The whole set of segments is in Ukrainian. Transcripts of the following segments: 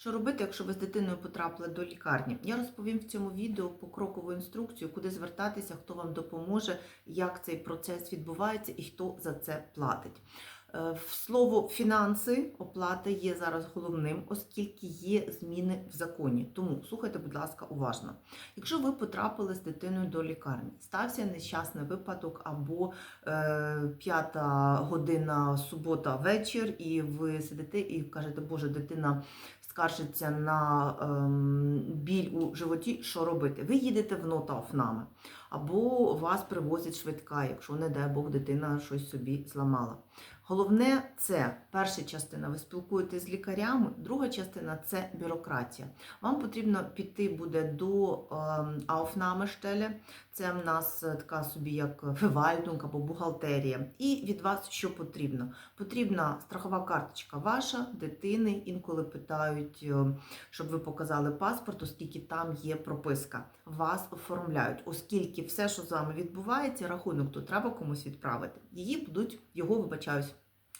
Що робити, якщо ви з дитиною потрапили до лікарні? Я розповім в цьому відео покрокову інструкцію, куди звертатися, хто вам допоможе, як цей процес відбувається і хто за це платить. Е, Слово фінанси оплата є зараз головним, оскільки є зміни в законі. Тому слухайте, будь ласка, уважно. Якщо ви потрапили з дитиною до лікарні, стався нещасний випадок або е, година субота вечір, і ви сидите і кажете, Боже, дитина скаржиться на ем, біль у животі, що робити? Ви їдете в нотафнами, або вас привозять швидка, якщо, не дай Бог, дитина щось собі зламала. Головне це перша частина. Ви спілкуєтесь з лікарями, друга частина це бюрократія. Вам потрібно піти буде до ем, Aufnahmestelle, це в нас е, така собі як Verwaltung або бухгалтерія. І від вас що потрібно? Потрібна страхова карточка ваша, дитини. Інколи питають, е, щоб ви показали паспорт, оскільки там є прописка. Вас оформляють, оскільки все, що з вами відбувається, рахунок то треба комусь відправити. Її будуть, його вибачаюсь.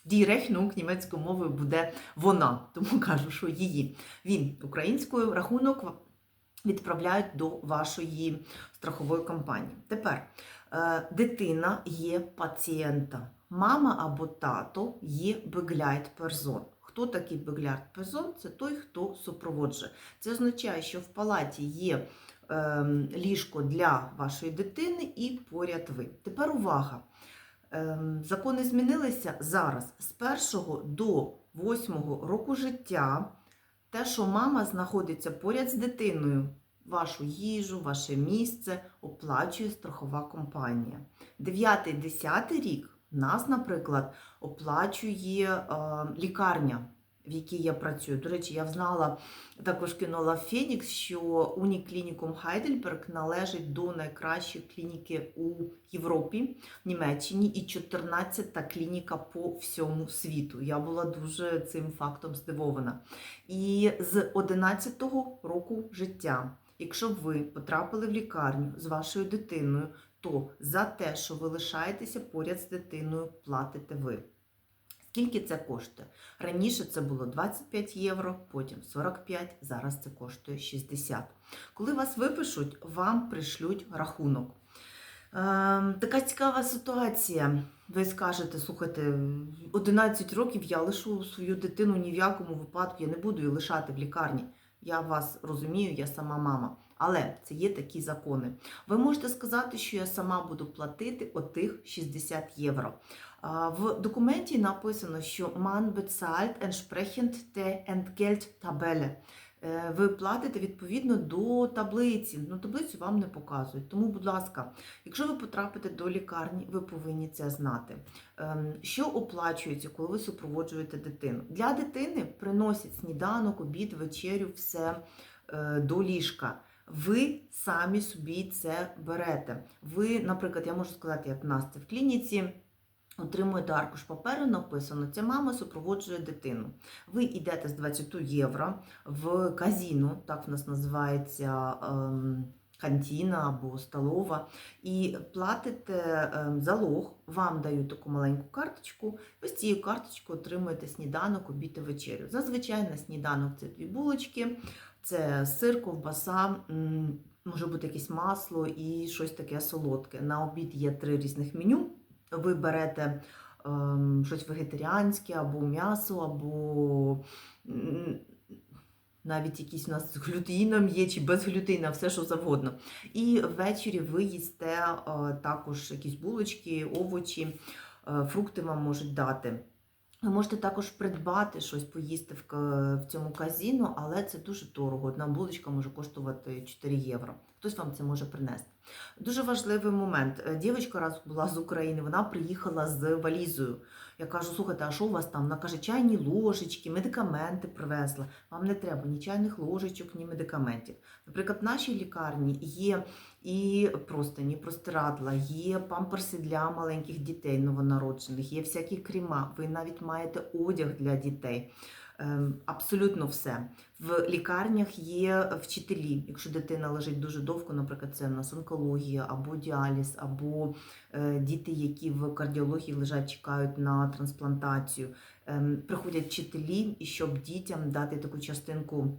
Die Rechnung німецькою мовою буде вона, тому кажу, що її. Він українською рахунок відправляють до вашої страхової компанії. Тепер е, дитина є пацієнта, мама або тато є бегляйт-персон. Хто такий бегляйт-персон? Це той, хто супроводжує. Це означає, що в палаті є ліжко для вашої дитини і поряд ви. Тепер увага. Ем, Закони змінилися зараз з 1 до 8 року життя. Те, що мама знаходиться поряд з дитиною, вашу їжу, ваше місце оплачує страхова компанія. 9-10 рік нас, наприклад, оплачує е, лікарня, в якій я працюю. До речі, я знала також кинула Фенікс, що Уніклінікум Хайдельберг належить до найкращої клініки у Європі, Німеччині, і 14-та клініка по всьому світу. Я була дуже цим фактом здивована. І з 11-го року життя, якщо ви потрапили в лікарню з вашою дитиною, то за те, що ви лишаєтеся поряд з дитиною, платите ви. Скільки це коштує? Раніше це було 25 євро, потім 45, зараз це коштує 60. Коли вас випишуть, вам пришлють рахунок. Ем, така цікава ситуація. Ви скажете, слухайте, 11 років я лишу свою дитину ні в якому випадку, я не буду її лишати в лікарні. Я вас розумію, я сама мама. Але це є такі закони. Ви можете сказати, що я сама буду платити отих 60 євро. В документі написано, що man bezahlt entsprechend der Entgelttabelle. Е, Ви платите відповідно до таблиці. Ну, таблицю вам не показують. Тому, будь ласка, якщо ви потрапите до лікарні, ви повинні це знати. Ем, Що оплачується, коли ви супроводжуєте дитину? Для дитини приносять сніданок, обід, вечерю, все е, до ліжка. Ви самі собі це берете. Ви, наприклад, я можу сказати, як в нас це в клініці. Отримуєте аркуш паперу, написано, ця мама супроводжує дитину. Ви йдете з 20 євро в казіно, так в нас називається ем, кантіна або столова, і платите ем, залог, вам дають таку маленьку карточку, ви з цією карточкою отримуєте сніданок, обід і вечерю. Зазвичай на сніданок це дві булочки, це сир, ковбаса, може бути якесь масло і щось таке солодке. На обід є три різних меню. Ви берете ем, щось вегетаріанське, або м'ясо, або навіть якісь у нас з глютеїном є, чи без глютеїна, все що завгодно. І ввечері ви їсте е, також якісь булочки, овочі, е, фрукти вам можуть дати. Ви можете також придбати щось поїсти в, в цьому казіно, але це дуже дорого. Одна булочка може коштувати 4 євро. Хтось вам це може принести. Дуже важливий момент. Е, Дівчинка раз була з України, вона приїхала з валізою. Я кажу, слухайте, а що у вас там? Вона каже, чайні ложечки, медикаменти привезла. Вам не треба ні чайних ложечок, ні медикаментів. Наприклад, в нашій лікарні є і простині, простирадла, є памперси для маленьких дітей новонароджених, є всякі крема. Ви навіть маєте одяг для дітей. Ем, Абсолютно все. В лікарнях є вчителі. Якщо дитина лежить дуже довго, наприклад, це в нас онкологія або діаліз, або е, діти, які в кардіології лежать, чекають на трансплантацію. ем, приходять вчителі, і щоб дітям дати таку частинку.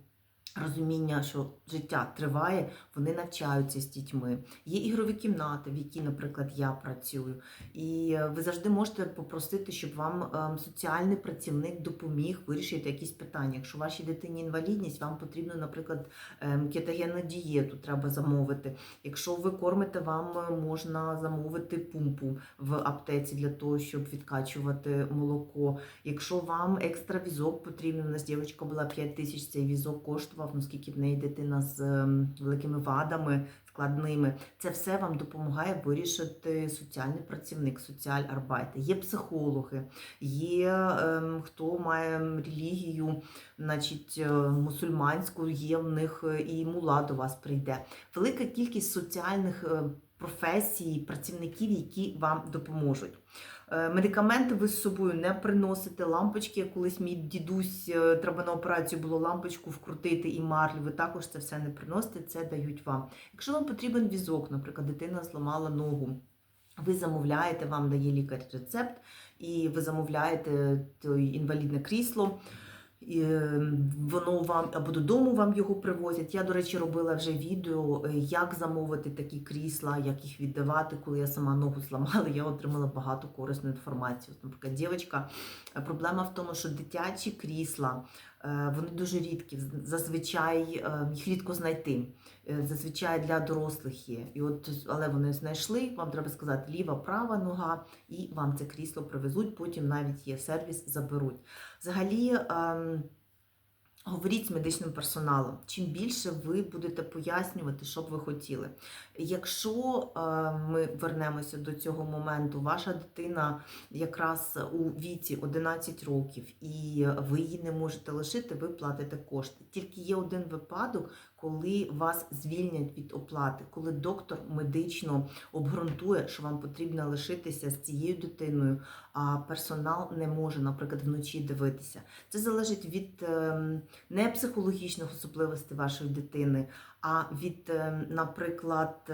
Розуміння, що життя триває, вони навчаються з дітьми. Є ігрові кімнати, в які, наприклад, я працюю. І е, ви завжди можете попросити, щоб вам ем, соціальний працівник допоміг вирішити якісь питання. Якщо вашій дитині інвалідність, вам потрібно, наприклад, ем, кетогенну дієту треба замовити. Якщо ви кормите, вам е, можна замовити пумпу в аптеці для того, щоб відкачувати молоко. Якщо вам екстра візок потрібен, у нас дівчинка була 5 тисяч, цей візок коштував, ну скільки в неї дитина з ем, великими вадами складними. Це все вам допомагає вирішити соціальний працівник, соціаль-арбайт. Є психологи, є ем, хто має релігію, значить е, мусульманську, є в них е, і мула до вас прийде. Велика кількість соціальних е, професій, працівників, які вам допоможуть. Е, Медикаменти ви з собою не приносите. Лампочки, колись мій дідусь е, треба на операцію було лампочку вкрутити і марлю. Ви також це все не приносите, це дають вам. Якщо вам потрібен візок, наприклад, дитина зламала ногу. Ви замовляєте, вам дає лікар рецепт, і ви замовляєте інвалідне крісло. І е, воно вам або додому вам його привозять. Я, до речі, робила вже відео, е, як замовити такі крісла, як їх віддавати. Коли я сама ногу зламала, я отримала багато корисної інформації. Наприклад, дівчинка, е, проблема в тому, що дитячі крісла вони дуже рідкі. Зазвичай е, їх рідко знайти. Е, Зазвичай для дорослих є. І от, але вони знайшли. Вам треба сказати ліва, права нога, і вам це крісло привезуть. Потім навіть є сервіс, заберуть. Взагалі, ем, говоріть з медичним персоналом. Чим більше ви будете пояснювати, що б ви хотіли. Якщо е, ми вернемося до цього моменту, ваша дитина якраз у віці 11 років, і ви її не можете лишити, ви платите кошти. Тільки є один випадок, коли вас звільнять від оплати, коли доктор медично обґрунтує, що вам потрібно лишитися з цією дитиною, а персонал не може, наприклад, вночі дивитися. Це залежить від ем, не психологічних особливостей вашої дитини, а від, ем, наприклад,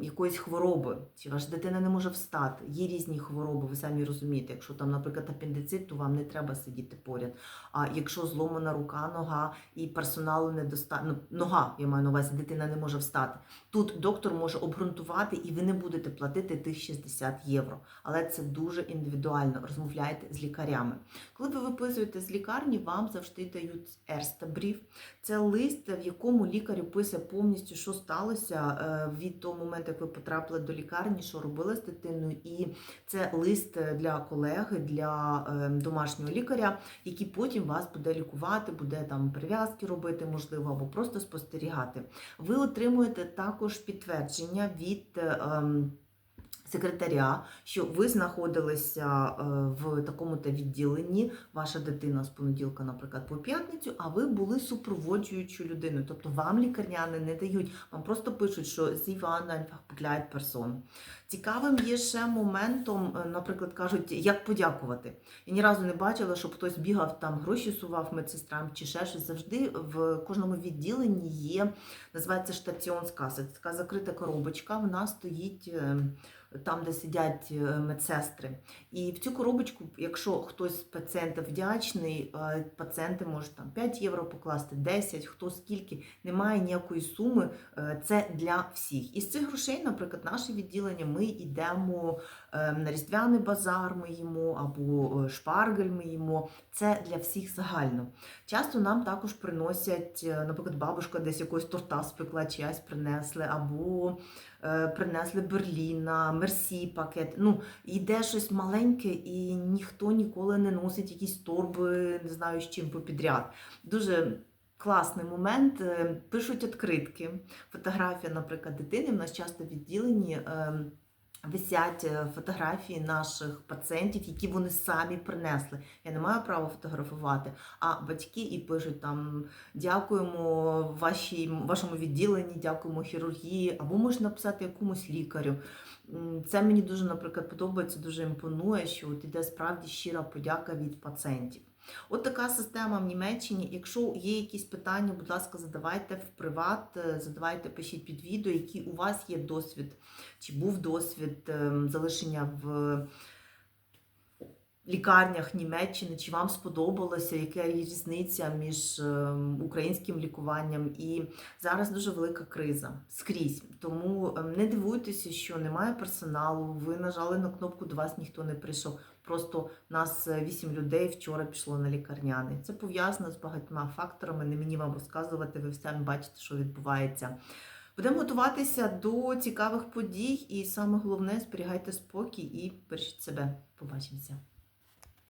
якоїсь хвороби. Чи ваша дитина не може встати? Є різні хвороби, ви самі розумієте. Якщо там, наприклад, апендицит, то вам не треба сидіти поряд. А якщо зломана рука, нога і персоналу недостатньо, ну, нога, я маю на увазі, дитина не може встати. Тут доктор може обґрунтувати, і ви не будете платити тих 60 євро. Але це дуже індивідуально. Розмовляйте з лікарями. Коли ви виписуєте з лікарні, вам завжди дають ерстабрів. Це лист, в якому лікар описує повністю, що сталося е, від того моменту, як ви потрапили до лікарні, що робили з дитиною. І це лист для колеги, для е, домашнього лікаря, який потім вас буде лікувати, буде там прив'язки робити, можливо, або просто спостерігати. Ви отримуєте також підтвердження від. Е, Секретаря, що ви знаходилися е, в такому-то відділенні, ваша дитина з понеділка, наприклад, по п'ятницю, а ви були супроводжуючою людиною. Тобто вам лікарняни не дають, вам просто пишуть, що з Івана begleitet персон. Цікавим є ще моментом, е, наприклад, кажуть, як подякувати. Я ні разу не бачила, щоб хтось бігав там, гроші сував медсестрам чи ще щось. Завжди в кожному відділенні є, називається штаціонська, це така закрита коробочка, вона стоїть. Там, де сидять е, медсестри. І в цю коробочку, якщо хтось з пацієнтів вдячний, е, пацієнти можуть там 5 євро покласти, 10, хто скільки, немає ніякої суми, е, це для всіх. Із цих грошей, наприклад, наше відділення, ми йдемо на різдвяний базар, ми їмо, або шпаргель ми їмо. Це для всіх загально. Часто нам також приносять, наприклад, бабушка десь якогось торта спекла, чиясь принесли, або принесли Берліна, Мерсі пакет. Ну, йде щось маленьке, і ніхто ніколи не носить якісь торби, не знаю з чим попідряд. Дуже класний момент. Е, Пишуть відкритки. Фотографія, наприклад, дитини. В нас часто відділені. Висять е, фотографії наших пацієнтів, які вони самі принесли. Я не маю права фотографувати. А батьки і пишуть там дякуємо вашій, вашому відділенні, дякуємо хірургії, або можна написати якомусь лікарю. Це мені дуже, наприклад, подобається, дуже імпонує, що от іде справді щира подяка від пацієнтів. От така система в Німеччині. Якщо є якісь питання, будь ласка, задавайте в приват, е, задавайте, пишіть під відео, який у вас є досвід, чи був досвід ем, залишення в лікарнях Німеччини, чи вам сподобалося, яка є різниця між ем, українським лікуванням і зараз дуже велика криза скрізь. Тому ем, не дивуйтеся, що немає персоналу. Ви нажали на кнопку, до вас ніхто не прийшов. Просто нас е, вісім людей вчора пішло на лікарняний. Це пов'язано з багатьма факторами. Не мені вам розказувати, ви самі бачите, що відбувається. Будемо готуватися до цікавих подій, і саме головне зберігайте спокій і бережіть себе. Побачимося.